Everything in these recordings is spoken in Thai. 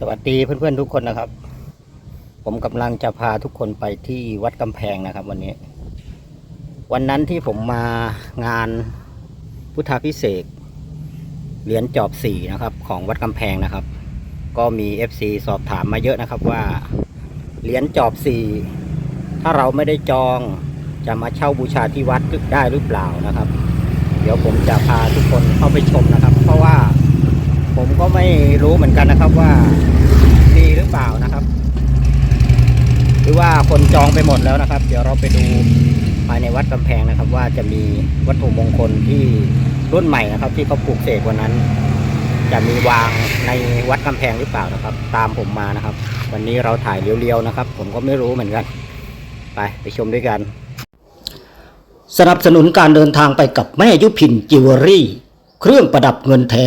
สวัสดีเพื่อนๆทุกคนนะครับ ผมกำลังจะพาทุกคนไปที่วัดกำแพงนะครับ วันนี้ วันนั้นที่ผมมางานพุทธาพิเศษเหรียญจอบสี่นะครับ ของวัดกำแพงนะครับ ก็มี FC สอบถามมาเยอะนะครับว่าเหรียญจอบสี่ถ้าเราไม่ได้จองจะมาเช่าบูชาที่วัดได้หรือเปล่านะครับ เดี๋ยวผมจะพาทุกคนเข้าไปชมนะครับ เพราะว่า ผมก็ไม่รู้เหมือนกันนะครับว่าดีหรือเปล่านะครับ หรือว่าคนจองไปหมดแล้วนะครับ เดี๋ยวเราไปดูภายในวัดกำแพงนะครับ ว่าจะมีวัตถุมงคลที่รุ่นใหม่นะครับ ที่เขาปลูกเสกวันนั้น จะมีวางในวัดกำแพงหรือเปล่านะครับ ตามผมมานะครับ วันนี้เราถ่ายเรียวๆนะครับ ผมก็ไม่รู้เหมือนกัน ไปไปชมด้วยกัน สนับสนุนการเดินทางไปกับแม่ยุพินจิวเวลรี่ เครื่องประดับเงินแท้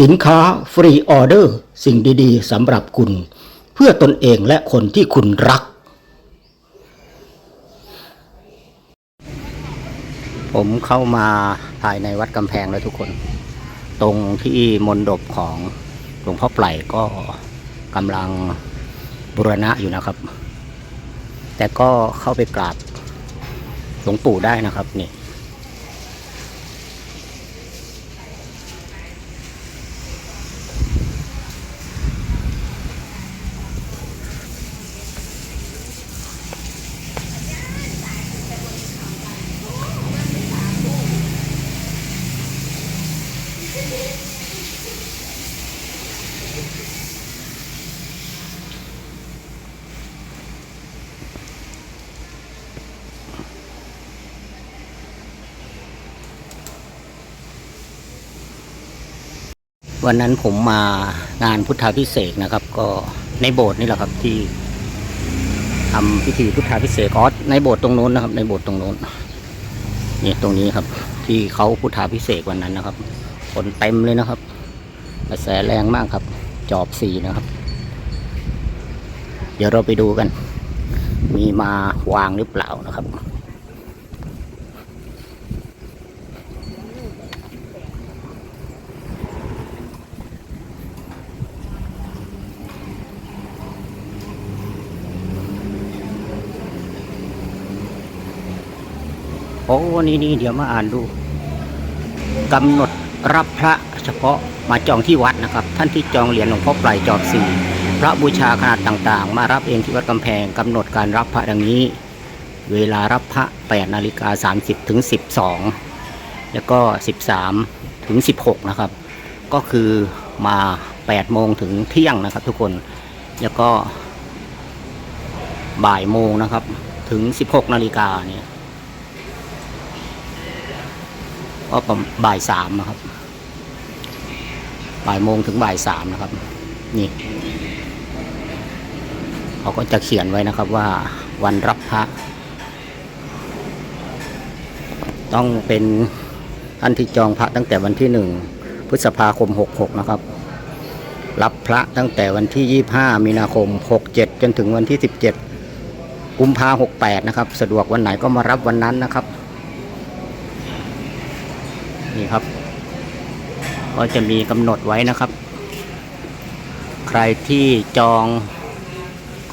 สินค้าฟรีออเดอร์ สิ่งดีๆสำหรับคุณ เพื่อตนเองและคนที่คุณรัก ผมเข้ามาภายในวัดกำแพงแล้วทุกคน ตรงที่มณฑปของหลวงพ่อไพลก็กำลังบุรณะอยู่นะครับ แต่ก็เข้าไปกราบหลวงปู่ได้นะครับนี่ วันนั้นผมมางานพุทธาพิเศษนะครับ ก็ในโบสถ์นี่แหละครับที่ทำพิธีพุทธาพิเศษกอ๋อในโบสถ์ตรงโน้นนะครับ ในโบสถ์ตรงโน้นนี่ตรงนี้ครับ ที่เขาพุทธาพิเศษวันนั้นนะครับคนเต็มเลยนะครับกระแสแรงมากครับ จอบสีนะครับ เดี๋ยวเราไปดูกัน มีมาวางหรือเปล่านะครับ อ้นี่นี่เดี๋ยวมาอ่านดูกำหนดรับพระเฉพาะมาจองที่วัดนะครับ ท่านที่จองเหรียญหลวงพ่อปลายจอบสี่พระบูชาขนาดต่างๆ มารับเองที่วัดกำแพงกำหนดการรับพระดังนี้ เวลารับพระ8นาฬิกา30ถึง12 แล้วก็ 13ถึง16 นะครับ ก็คือมา8โมงถึงเที่ยงนะครับทุกคนแล้วก็บ่ายโมงนะครับถึง 16นาฬิกาเนี่ย ก็ประมาณบ่ายสามนะครับ บ่ายโมงถึงบ่ายสามนะครับ นี่เขาก็จะเขียนไว้นะครับว่าวันรับพระ ต้องเป็นท่านที่จองพระตั้งแต่วันที่หนึ่งพฤษภาคมหกหกนะครับ รับพระตั้งแต่วันที่ยี่ห้ามีนาคมหกเจ็ดจนถึงวันที่สิบเจ็ดกุมภาหกแปดนะครับ สะดวกวันไหนก็มารับวันนั้นนะครับ นี่ครับ ก็จะมีกำหนดไว้นะครับ ใครที่จอง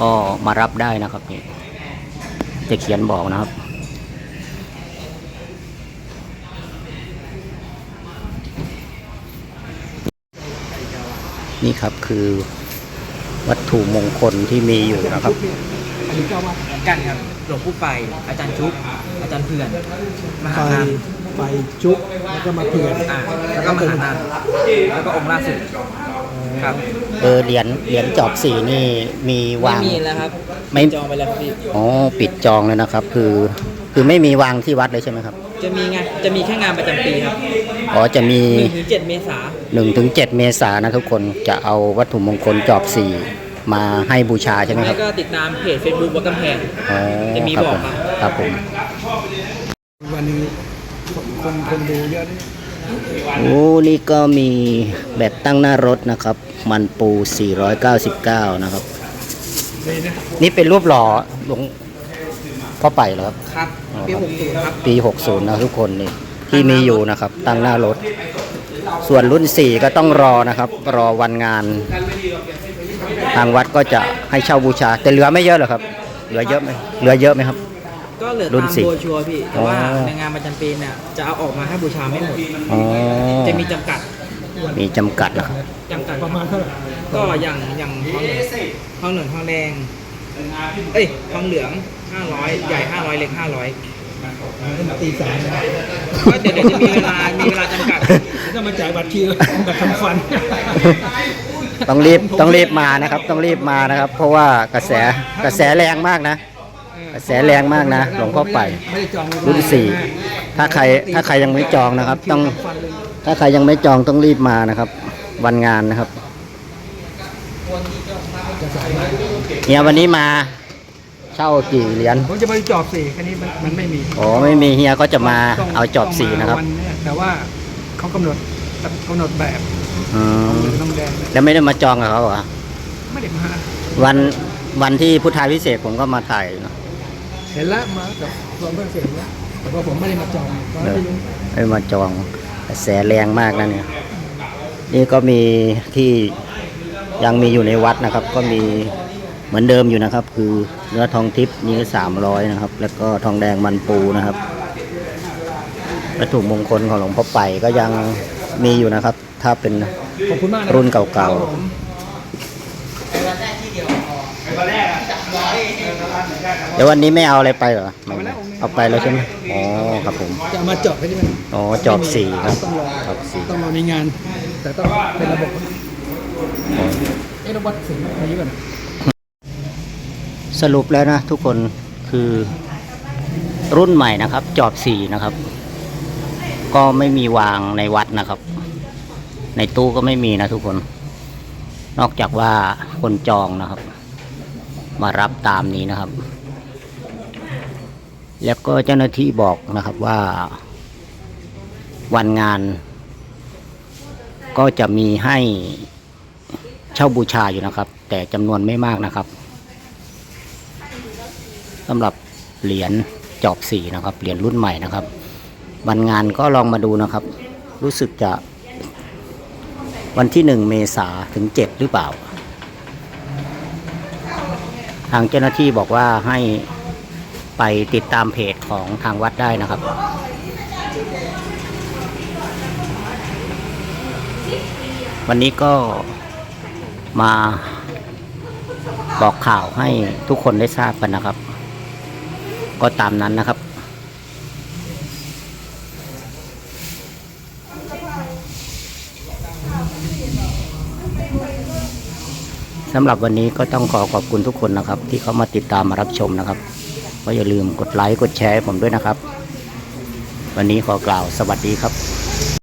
ก็มารับได้นะครับนี่จะเขียนบอกนะครับ นี่ครับคือวัตถุมงคลที่มีอยู่นะครับอันนี้ก็ว่ากันครับหลวงปู่ไป อาจารย์ชุบอาจารย์เพื่อน มหาไปนัน ไปจุกแล้วก็มาเถื่อนอ่าแล้วก็มหานันแล้วก็องค์ล่าสุดครับ เออเหรียญเหรียญจอบสีนี่มีไม่วางมีแล้วครับไม่จองไปแล้วครับพี่ อ๋อปิดจองเลยนะครับ คือ คือไม่มีวางที่วัดเลยใช่ไหมครับ จะมีงานจะมีแค่งานประจำปีครับอ๋อจะมีหนึ่งถึงเจ็ดเมษา1-7ถึง7เมษายนนะทุกคนจะเอาวัตถุมงคลจอบสี่มาให้บูชาใช่ไหมคแล้รับวก็ติดตามเพจ Facebook วัดกำแพง อ๋อจะมีครับบอกผมครับ ครับผม วันนี้ คนคนคนดูเยอะนะโอ้นี่ก็มีแบบตั้งหน้ารถนะครับ มันปู 499 นะครับดีนะนี่เป็นรูปหล่อหลวงพ่อไปเหรอครับ ครับ ปี60ครับ ปี 60 นะทุกคนนี่ที่มีอยู่นะครับ ตั้งหน้ารถ ส่วนรุ่น 4 ก็ต้องรอนะครับ รอวันงาน ทางวัดก็จะให้เช่าบูชา แต่เหลือไม่เยอะหรอกครับ เหลือเยอะไหมเหลือเยอะไหมครับ ก็เหลือรุ่นตามสี่โบรชัวร์พี่ แต่ว่าอ๋อ ในงานประจำปีเนี่ยจะเอาออกมาให้บูชาไม่หมด อ๋อจะมีจำกัดมีจำกัดนะครับจำกัดประมาณเท่าไหร่ก็อย่างอย่างทองเหลืองทองเหลืองทองแดงเอ้ยทองเหลือง 500 ใหญ่ 500 เล็ก 500 ตีสามนะก็เดี๋ยวเดี๋ยวจะมีเวลา มีเวลาจำกัด ถ้ามาจ่ายบัตรคิวบัตรทำฟัน ต้องรีบต้องรีบมานะครับ ต้องรีบมานะครับ เพราะว่ากระแสกระแสแรงมากนะ กระแสแรงมากนะหลวงพ่อไปไม่ได้จองรุ่นสี่ถ้าใครถ้าใครยังไม่จองนะครับ ต้องคิวทำฟันเลยถ้าใครยังไม่จองต้องรีบมานะครับ วันงานนะครับเนี่ยวันนี้มาเช่ากี่เหรียญผมจะไปจอบสี่แค่นี้มันมันไม่มีอ๋อไม่มีเฮียก็จะมาต้องเอาจอบสีนะครับต้องมาวัเยแต่ว่าเขากำหนดกำหนดแบบอืมน้ำแดงเนี่ยแล้วไม่ได้มาจองกับเขาเหรอไม่ได้มาวันวันที่พุทธาพิเศษกผมก็มาถ่ายเนอะ เห็นละมากับรวมเพื่อนเสร็จแล้วแต่ว่าผมไม่ได้มาจองเพราะเออไม่รู้ไม่มาจองกระแสแรงมากนะเนี่ย นี่ก็มีที่ยังมีอยู่ในวัดนะครับ ก็มีเหมือนเดิมอยู่นะครับ คือเนื้อทองทิพย์นี่สามร้อยนะครับ แล้วก็ทองแดงมันปูนะครับวัตถุมงคลของหลวงพ่อไปก็ยังมีอยู่นะครับ ถ้าเป็นขอบคุณมากะรุ่นเก่าๆ ครับผม เดี๋ยววันนี้ไม่เอาอะไรไปเหรอเอาไปแล้วใช่ไหมอ๋อครับผมจะเอามาจอบให้ที่มันอ๋อจอบสี่ครับต้องรอจอบสี่ต้องรอมีงาน แต่ต้องเป็นระบบอ๋อเอ๊ะระบบสิ่งนี้ก่อนสรุปแล้วนะทุกคนคือรุ่นใหม่นะครับ จอบสี่นะครับ ก็ไม่มีวางในวัดนะครับ ในตู้ก็ไม่มีนะทุกคน นอกจากว่าคนจองนะครับ มารับตามนี้นะครับ แล้วก็เจ้าหน้าที่บอกนะครับว่า วันงาน ก็จะมีให้เช่าบูชาอยู่นะครับ แต่จำนวนไม่มากนะครับสำหรับเหรียญจอบสีนะครับเหรียญรุ่นใหม่นะครับ วันงานก็ลองมาดูนะครับ รู้สึกจะวันที่หนึ่งเมษาถึงเจ็ดหรือเปล่า ทางเจ้าหน้าที่บอกว่าให้ไปติดตามเพจของทางวัดได้นะครับ วันนี้ก็มาบอกข่าวให้ทุกคนได้ทราบกันนะครับ ก็ตามนั้นนะครับ สำหรับวันนี้ก็ต้องขอขอบคุณทุกคนนะครับ ที่เขามาติดตามมารับชมนะครับก็อย่าลืมกดไลค์กดแชร์ผมด้วยนะครับ วันนี้ขอกล่าวสวัสดีครับ